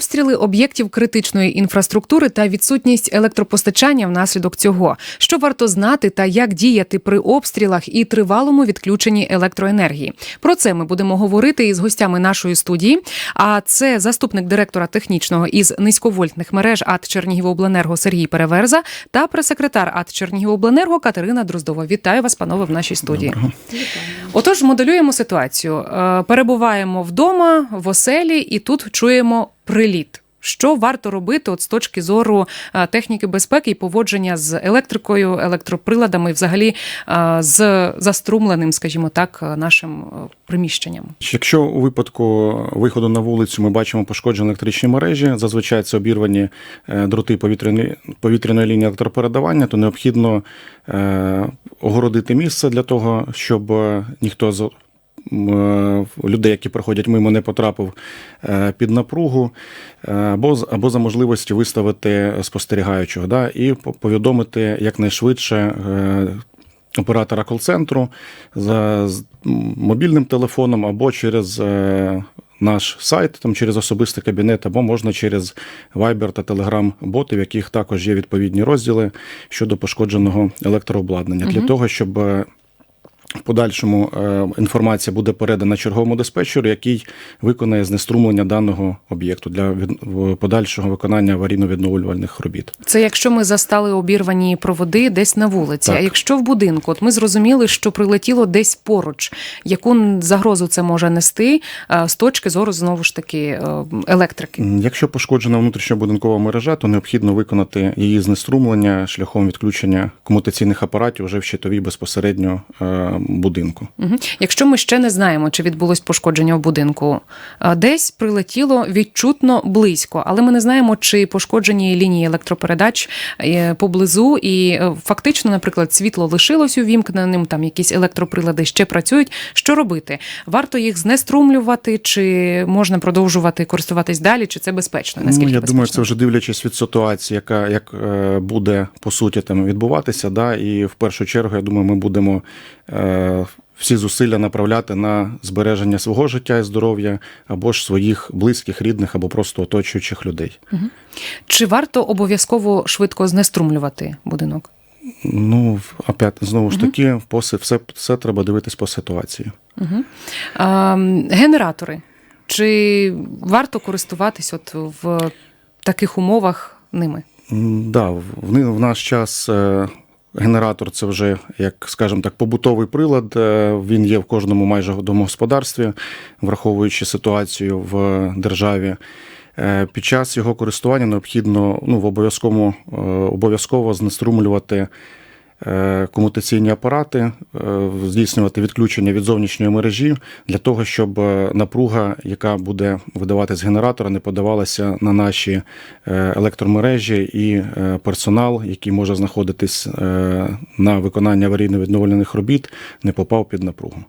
обстріли об'єктів критичної інфраструктури та відсутність електропостачання внаслідок цього. Що варто знати та як діяти при обстрілах і тривалому відключенні електроенергії? Про це ми будемо говорити із гостями нашої студії. А це заступник директора технічного із низьковольтних мереж АТ Чернігівобленерго Сергій Переверза та прес-секретар АТ Чернігівобленерго Катерина Дроздова. Вітаю вас, панове, в нашій студії. Отож, моделюємо ситуацію. Е, Перебуваємо вдома в оселі, і тут чуємо приліт. Що варто робити от з точки зору е, техніки безпеки і поводження з електрикою, електроприладами, взагалі е, з заструмленим, скажімо так, е, нашим приміщенням? Якщо у випадку виходу на вулицю ми бачимо пошкоджені електричні мережі, зазвичай це обірвані дроти повітряної, повітряної лінії електропередавання, то необхідно огородити місце для того, щоб ніхто людей, які проходять мимо, не потрапив е, під напругу, е, або, або за можливості виставити спостерігаючого, да, і повідомити якнайшвидше е, оператора кол-центру за мобільним телефоном або через е, наш сайт, там через особистий кабінет, або можна через Viber та Telegram боти, в яких також є відповідні розділи щодо пошкодженого електрообладнання, для того, щоб е, в подальшому е, інформація буде передана черговому диспетчеру, який виконає знеструмлення даного об'єкту для подальшого виконання аварійно-відновлювальних робіт. Це якщо ми застали обірвані проводи десь на вулиці. Так. А якщо в будинку, от ми зрозуміли, що прилетіло десь поруч, яку загрозу це може нести е, з точки зору знову ж таки е, електрики? Якщо пошкоджена внутрішньобудинкова мережа, то необхідно виконати її знеструмлення шляхом відключення комутаційних апаратів вже в щитовій безпосередньо будинку. Угу. Якщо ми ще не знаємо, чи відбулось пошкодження в будинку, десь прилетіло відчутно близько, але ми не знаємо, чи пошкоджені лінії електропередач е, поблизу, і е, фактично, наприклад, світло лишилось увімкненим, там якісь електроприлади ще працюють. Що робити? Варто їх знеструмлювати, чи можна продовжувати користуватись далі, чи це безпечно? Наскільки ну, я безпечно? думаю, це вже дивлячись від ситуації, яка як е, буде по суті там відбуватися. Да, і в першу чергу, я думаю, ми будемо е, всі зусилля направляти на збереження свого життя і здоров'я або ж своїх близьких, рідних, або просто оточуючих людей. Чи варто обов'язково швидко знеструмлювати будинок? Ну, опять знову ж таки, по си- все, все треба дивитись по ситуації. Угу. А, генератори. Чи варто користуватись от в таких умовах ними? М, Да, в, в в наш час е, генератор це вже, як скажемо так, побутовий прилад. Е, Він є в кожному майже домогосподарстві, враховуючи ситуацію в державі. Е, Під час його користування необхідно ну, в е, обов'язково знеструмлювати е, комутаційні апарати, е, здійснювати відключення від зовнішньої мережі для того, щоб е, напруга, яка буде видаватися з генератора, не подавалася на наші е, електромережі і е, персонал, який може знаходитись е, на виконанні аварійно-відновлених робіт, не попав під напругу.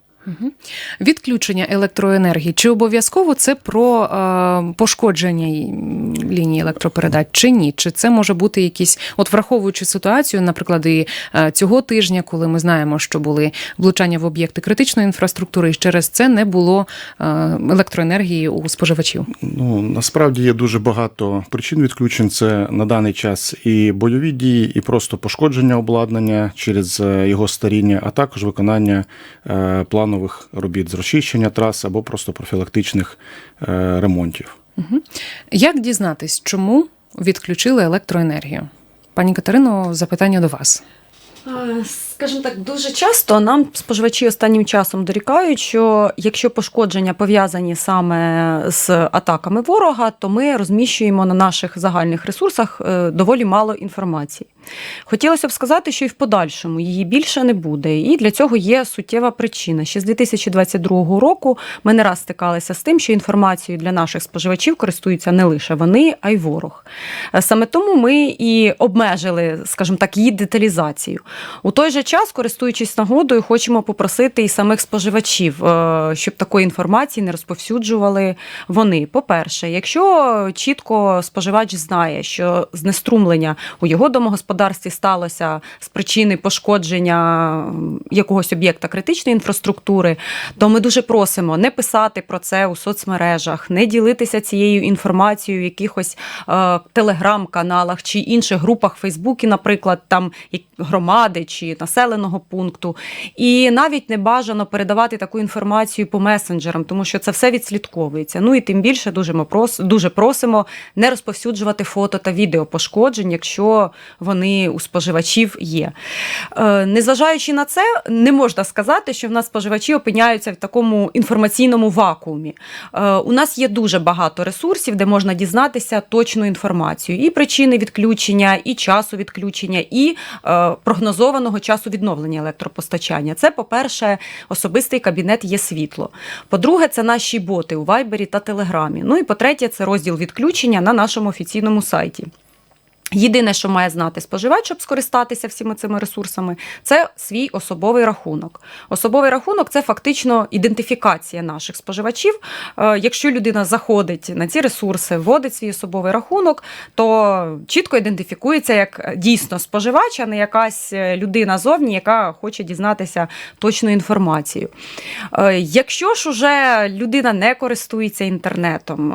Відключення електроенергії. Чи обов'язково це про е, пошкодження лінії електропередач, чи ні? Чи це може бути якісь, от враховуючи ситуацію, наприклад, і е, цього тижня, коли ми знаємо, що були влучання в об'єкти критичної інфраструктури, і через це не було е, електроенергії у споживачів? Ну насправді є дуже багато причин відключень. Це на даний час і бойові дії, і просто пошкодження обладнання через е, його старіння, а також виконання е, планових робіт з розчищення трас або просто профілактичних ремонтів. ремонтів. Як дізнатись, чому відключили електроенергію? Пані Катерино, запитання до вас. Скажімо так, дуже часто нам споживачі останнім часом дорікають, що якщо пошкодження пов'язані саме з атаками ворога, то ми розміщуємо на наших загальних ресурсах е, доволі мало інформації. Хотілося б сказати, що і в подальшому її більше не буде. І для цього є суттєва причина. Ще з 2022 року ми не раз стикалися з тим, що інформацією для наших споживачів користуються не лише вони, а й ворог. Е, Саме тому ми і обмежили, скажімо так, її деталізацію. У той же час, користуючись нагодою, хочемо попросити і самих споживачів, е, щоб такої інформації не розповсюджували вони. По-перше, якщо чітко споживач знає, що знеструмлення у його домогосподарстві сталося з причини пошкодження якогось об'єкта критичної інфраструктури, то ми дуже просимо не писати про це у соцмережах, не ділитися цією інформацією в якихось е, телеграм-каналах чи інших групах Фейсбуці, наприклад, там громади чи населеного пункту. І навіть не бажано передавати таку інформацію по месенджерам, тому що це все відслідковується. Ну і тим більше дуже ми прос, дуже просимо не розповсюджувати фото та відео пошкоджень, якщо вони у споживачів є. Е, Незважаючи на це, не можна сказати, що в нас споживачі опиняються в такому інформаційному вакуумі. Е, У нас є дуже багато ресурсів, де можна дізнатися точну інформацію і причини відключення, і часу відключення, і е, прогнозованого часу відновлення електропостачання. Це, по-перше, особистий кабінет є світло. По-друге, це наші боти у Вайбері та Телеграмі. Ну і по-третє, це розділ відключення на нашому офіційному сайті. Єдине, що має знати споживач, щоб скористатися всіми цими ресурсами, це свій особовий рахунок. Особовий рахунок це фактично ідентифікація наших споживачів. Е, Якщо людина заходить на ці ресурси, вводить свій особовий рахунок, то чітко ідентифікується як дійсно споживач, а не якась е, людина зовні, яка хоче дізнатися точну інформацію. Е, Якщо ж уже людина не користується інтернетом,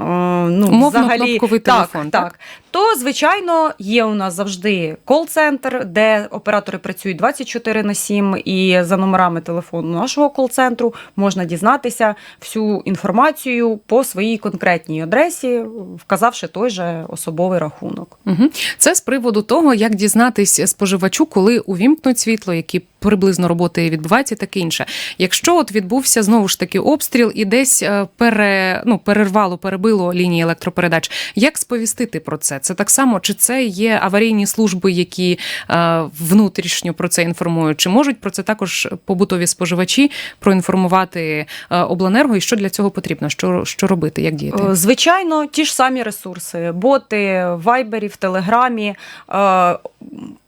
ну Умовно, взагалі так, телефон, так, так? то звичайно є у нас завжди кол-центр, де оператори працюють 24 на 7, і за номерами телефону нашого кол-центру можна дізнатися всю інформацію по своїй конкретній адресі, вказавши той же особовий рахунок. Угу. Це з приводу того, як дізнатись споживачу, коли увімкнуть світло, які приблизно роботи відбуваються, і таке інше. Якщо от відбувся знову ж таки обстріл і десь е, пере, ну, перервало, перебило лінії електропередач, як сповістити про це? Це так само, чи це є аварійні служби, які е, внутрішньо про це інформують? Чи можуть про це також побутові споживачі проінформувати е, обленерго? І що для цього потрібно? Що, що робити? Як діяти? Е, Звичайно, ті ж самі ресурси: боти, вайбері, в телеграмі.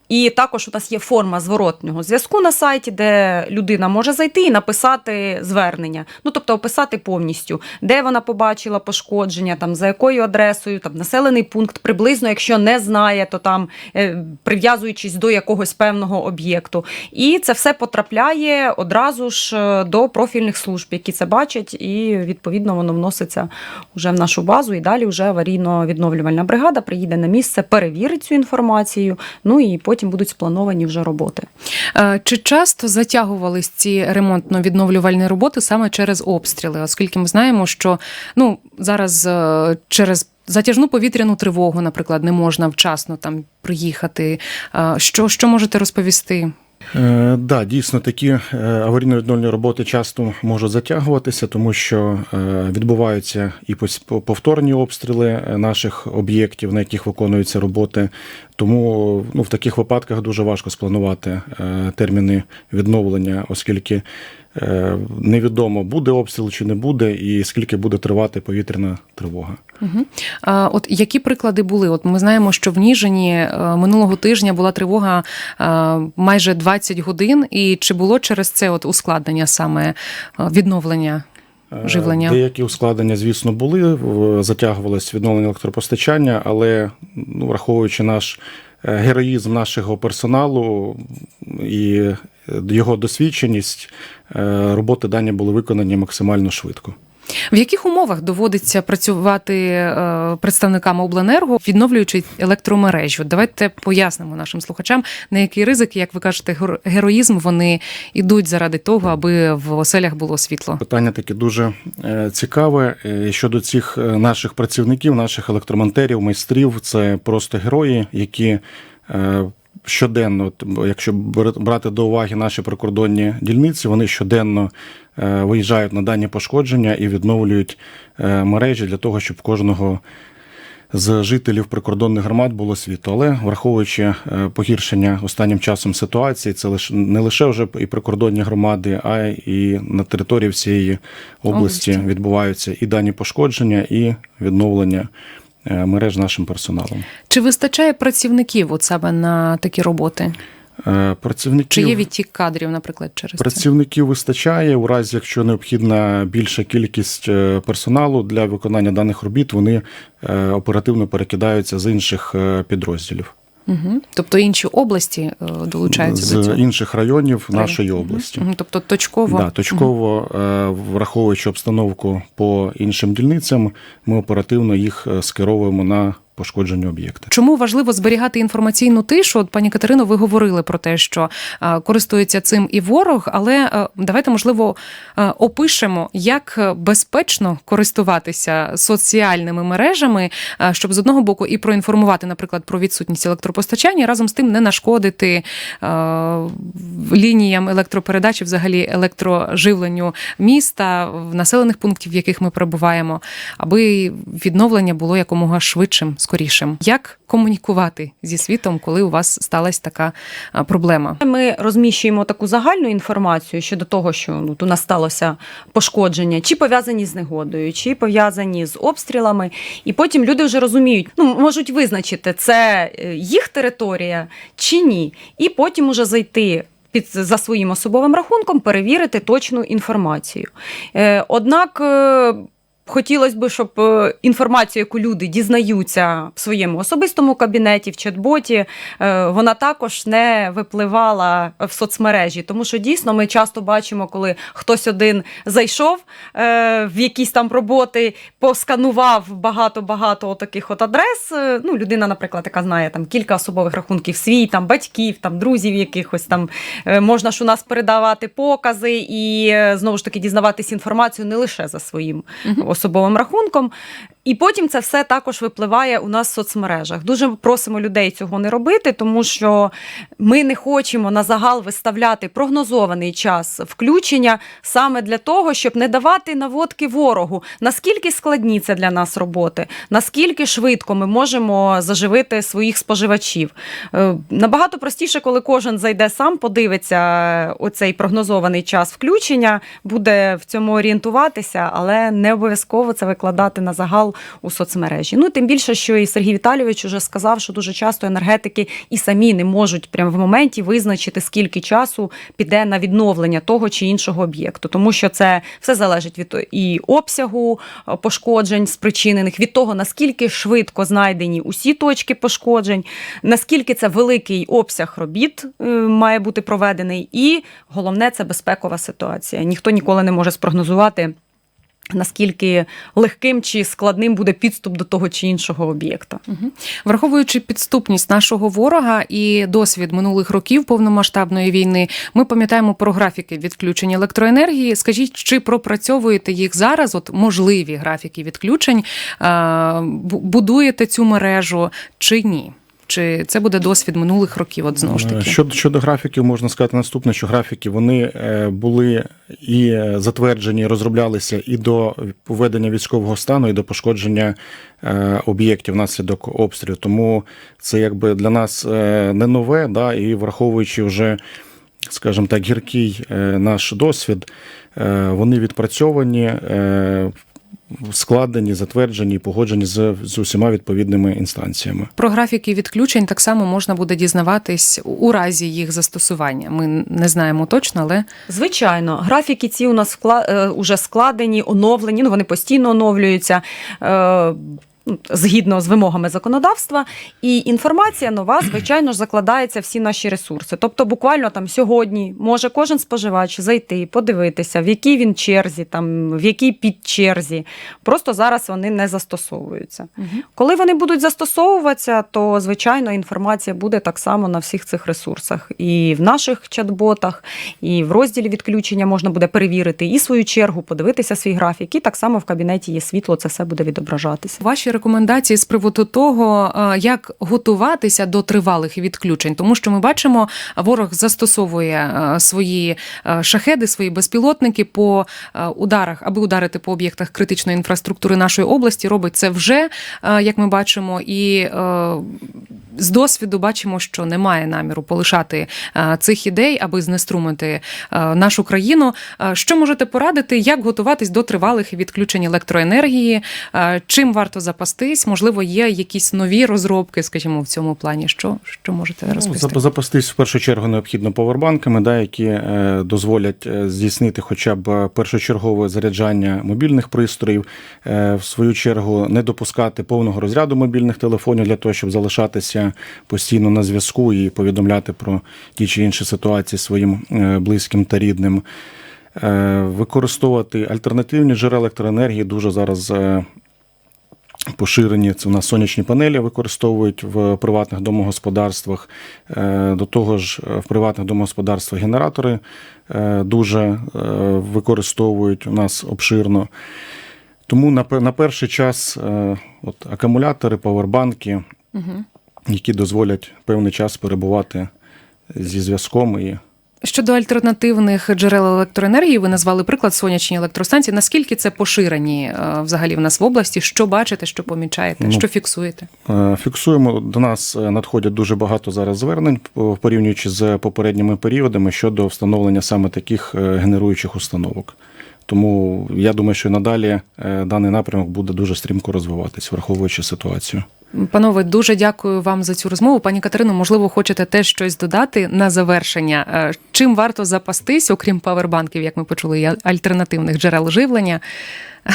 І також у нас є форма зворотнього зв'язку на сайті, де людина може зайти і написати звернення. Ну тобто описати повністю, де вона побачила пошкодження, там за якою адресою, там населений пункт, приблизно, якщо не знає, то там е, прив'язуючись до якогось певного об'єкту. І це все потрапляє одразу ж е, до профільних служб, які це бачать, і відповідно воно вноситься вже в нашу базу. І далі вже аварійно-відновлювальна бригада приїде на місце, перевірить цю інформацію. Ну і потім будуть сплановані вже роботи. Е, Чи часто затягувались ці ремонтно-відновлювальні роботи саме через обстріли? Оскільки ми знаємо, що ну зараз е, через затяжну повітряну тривогу, наприклад, не можна вчасно там приїхати. Е, Що, що можете розповісти? Е, да, дійсно, такі е, аварійно-відновлені роботи часто можуть затягуватися, тому що е, відбуваються і пос- повторні обстріли наших об'єктів, на яких виконуються роботи. Тому ну, в таких випадках дуже важко спланувати е, терміни відновлення, оскільки е, невідомо, буде обстріл чи не буде, і скільки буде тривати повітряна тривога. Угу. От які приклади були? От ми знаємо, що в Ніжині е, минулого тижня була тривога майже 20 годин, і чи було через це от ускладнення саме відновлення? Е, Живлення. Деякі ускладнення, звісно, були, затягувалось відновлення електропостачання, але ну, враховуючи наш е, героїзм нашого персоналу і е, його досвідченість, роботи дані були виконані максимально швидко. В яких умовах доводиться працювати е, представникам обленерго, відновлюючи електромережу? Давайте пояснимо нашим слухачам, на який ризик, як ви кажете, геро- героїзм вони йдуть заради того, аби в оселях було світло. Питання таке дуже е, цікаве. Е, Щодо цих наших працівників, наших електромонтерів, майстрів, це просто герої, які щоденно, якщо брати до уваги наші прикордонні дільниці, вони щоденно е, виїжджають на дані пошкодження і відновлюють е, мережі для того, щоб кожного. З жителів прикордонних громад було світло, але враховуючи е, погіршення останнім часом ситуації, це лише не лише вже і прикордонні громади, а і на території всієї області, відбуваються і дані пошкодження, і відновлення мереж нашим персоналом. Чи вистачає працівників от саме на такі роботи? Е, Працівників Чи є відтік кадрів, наприклад, через це? Працівників вистачає у разі, якщо необхідна більша кількість е, персоналу для виконання даних робіт, вони е, оперативно перекидаються з інших е, підрозділів, Угу. Тобто інші області долучаються долучаються до з цього. інших районів нашої області. Угу. Тобто точково. Да, точково, угу. враховуючи обстановку по іншим дільницям, ми оперативно їх е, скеровуємо на пошкоджені об'єкти. Чому важливо зберігати інформаційну тишу? От, пані Катерино, ви говорили про те, що е, користується цим і ворог, але е, давайте, можливо, е, опишемо, як безпечно користуватися соціальними мережами, щоб з одного боку і проінформувати, наприклад, про відсутність електропостачання, разом з тим не нашкодити лініям електропередачі, взагалі електроживленню міста в населених пунктів, в яких ми перебуваємо, аби відновлення було якомога швидшим, скорішим. Як комунікувати зі світом, коли у вас сталася така проблема? Ми розміщуємо таку загальну інформацію щодо того, що ну, у нас сталося пошкодження, чи пов'язані з негодою, чи пов'язані з обстрілами. І потім люди вже розуміють, ну можуть визначити, це е, їх територія чи ні. І потім уже зайти. Під за своїм особовим рахунком перевірити точну інформацію. Е, однак е, хотілося б, щоб е, інформацію, яку люди дізнаються в своєму особистому кабінеті, в чат-боті, е, вона також не випливала в соцмережі, тому що дійсно ми часто бачимо, коли хтось один зайшов е, в якісь там роботи, посканував багато-багато таких от адрес. Ну, людина, наприклад, яка знає там кілька особових рахунків свій, там батьків, там друзів якихось там можна ж у нас передавати покази і знову ж таки дізнаватись інформацію не лише за своїм Мгм. Особовим рахунком. І потім це все також випливає у нас в соцмережах. Дуже просимо людей цього не робити, тому що ми не хочемо на загал виставляти прогнозований час включення саме для того, щоб не давати наводки ворогу. Наскільки складні це для нас роботи, наскільки швидко ми можемо заживити своїх споживачів. Е, Набагато простіше, коли кожен зайде сам, подивиться оцей прогнозований час включення, буде в цьому орієнтуватися, але не обов'язково це викладати на загал у соцмережі. Ну тим більше, що і Сергій Віталійович уже сказав, що дуже часто енергетики і самі не можуть прямо в моменті визначити, скільки часу піде на відновлення того чи іншого об'єкту, тому що це все залежить від і обсягу е, пошкоджень спричинених, від того наскільки швидко знайдені усі точки пошкоджень, наскільки це великий обсяг робіт е, має бути проведений, і головне це безпекова ситуація. Ніхто ніколи не може спрогнозувати. Наскільки легким чи складним буде підступ до того чи іншого об'єкта? Враховуючи підступність нашого ворога і досвід минулих років повномасштабної війни, ми пам'ятаємо про графіки відключення електроенергії. Скажіть, чи пропрацьовуєте їх зараз? От можливі графіки відключень, будуєте цю мережу чи ні? Чи це буде досвід минулих років? От знову ж таки. Щодо, щодо графіків, можна сказати наступне, що графіки вони е, були і е, затверджені, розроблялися і до введення військового стану, і до пошкодження е, об'єктів внаслідок обстрілів. Тому це якби для нас е, не нове, да, і враховуючи вже, скажімо так, гіркий е, наш досвід, е, вони відпрацьовані. Е, Складені, затверджені і погоджені з, з усіма відповідними інстанціями. Про графіки відключень так само можна буде дізнаватись у разі їх застосування. Ми не знаємо точно, але Звичайно, графіки ці у нас вкла- е, уже складені, оновлені, ну вони постійно оновлюються. Згідно з вимогами законодавства, і інформація нова, звичайно ж, закладається всі наші ресурси. Тобто, буквально там сьогодні може кожен споживач зайти, подивитися, в якій він черзі, там в якій підчерзі. Просто зараз вони не застосовуються. Коли вони будуть застосовуватися, то звичайно інформація буде так само на всіх цих ресурсах. І в наших чат-ботах, і в розділі відключення можна буде перевірити і свою чергу, подивитися свій графік, і так само в кабінеті є світло, це все буде відображатися. ваші рекомендації з приводу того, е, як готуватися до тривалих відключень, тому що ми бачимо, ворог застосовує е, свої е, шахеди, свої безпілотники по ударах, аби ударити по об'єктах критичної інфраструктури нашої області. Робить це вже, як ми бачимо, і з досвіду бачимо, що немає наміру полишати цих ідей, аби знеструмити нашу країну. Що можете порадити, як готуватись до тривалих відключень електроенергії? Чим варто запасатися? Запастись? Можливо, є якісь нові розробки, скажімо, в цьому плані. Що, що можете Ну, розповісти? зап- Запастись в першу чергу необхідно повербанками, да, які е, дозволять е, здійснити хоча б е, першочергове заряджання мобільних пристроїв, е, в свою чергу не допускати повного розряду мобільних телефонів для того, щоб залишатися постійно на зв'язку і повідомляти про ті чи інші ситуації своїм е, близьким та рідним. Е, Використовувати альтернативні джерела електроенергії дуже зараз. Поширені це у нас сонячні панелі використовують в приватних домогосподарствах. Е, До того ж, е, в приватних домогосподарствах генератори е, дуже використовують у нас обширно. Тому на, перший час от, акумулятори, павербанки, Угу. які дозволять певний час перебувати зі зв'язком і Щодо альтернативних джерел електроенергії, ви назвали приклад сонячні електростанції. Наскільки це поширені е, взагалі в нас в області? Що бачите, що помічаєте, Ну, що фіксуєте? Е, Фіксуємо до нас е, надходять дуже багато зараз звернень, порівнюючи з попередніми періодами щодо встановлення саме таких генеруючих установок. Тому я думаю, що надалі даний напрямок буде дуже стрімко розвиватись, враховуючи ситуацію. Панове, дуже дякую вам за цю розмову. Пані Катерино, можливо, хочете теж щось додати на завершення. Е, Чим варто запастись, окрім павербанків, як ми почули, і альтернативних джерел живлення?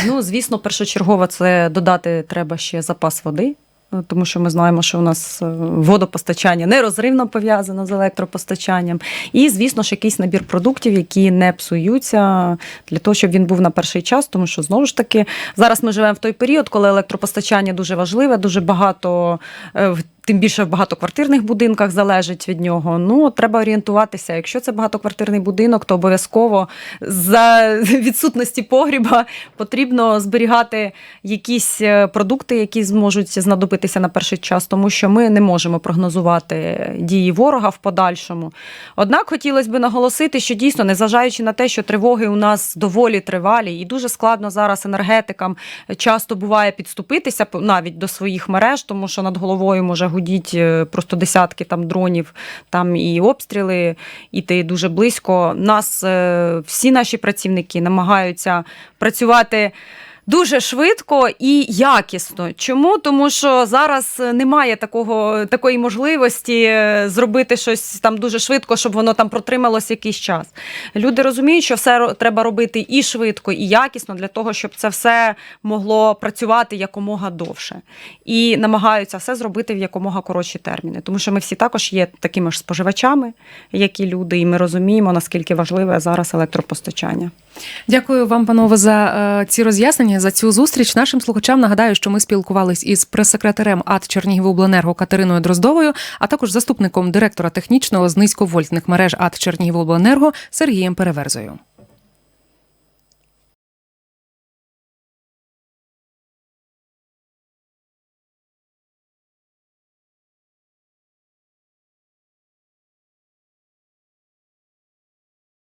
Ну, звісно, першочергово це додати треба ще запас води. Е, Тому що ми знаємо, що у нас е, водопостачання нерозривно пов'язано з електропостачанням. І, звісно ж, якийсь набір продуктів, які не псуються, для того, щоб він був на перший час. Тому що знову ж таки зараз ми живемо в той період, коли електропостачання дуже важливе, дуже багато е, в- Тим більше в багатоквартирних будинках залежить від нього. Ну, треба орієнтуватися. Якщо це багатоквартирний будинок, то обов'язково за відсутності погріба потрібно зберігати якісь е, продукти, які зможуть знадобитися на перший час, тому що ми не можемо прогнозувати дії ворога в подальшому. Однак хотілося б наголосити, що дійсно, незважаючи на те, що тривоги у нас доволі тривалі, і дуже складно зараз енергетикам часто буває підступитися навіть до своїх мереж, тому що над головою може гудіть е, просто десятки там дронів, там і обстріли, і ти дуже близько. Нас е, всі наші працівники намагаються працювати. Дуже швидко і якісно. Чому? Тому що зараз немає такого, такої можливості е, зробити щось там дуже швидко, щоб воно там протрималося якийсь час. Люди розуміють, що все треба робити і швидко, і якісно для того, щоб це все могло працювати якомога довше. І намагаються все зробити в якомога коротші терміни. Тому що ми всі також є такими ж споживачами, як і люди, і ми розуміємо, наскільки важливе зараз електропостачання. Дякую вам, панове, за е, ці роз'яснення, за цю зустріч. Нашим слухачам нагадаю, що ми спілкувались із прес-секретарем АТ Чернігівобленерго Катериною Дроздовою, а також заступником директора технічного з низьковольтних мереж АТ Чернігівобленерго Сергієм Переверзою.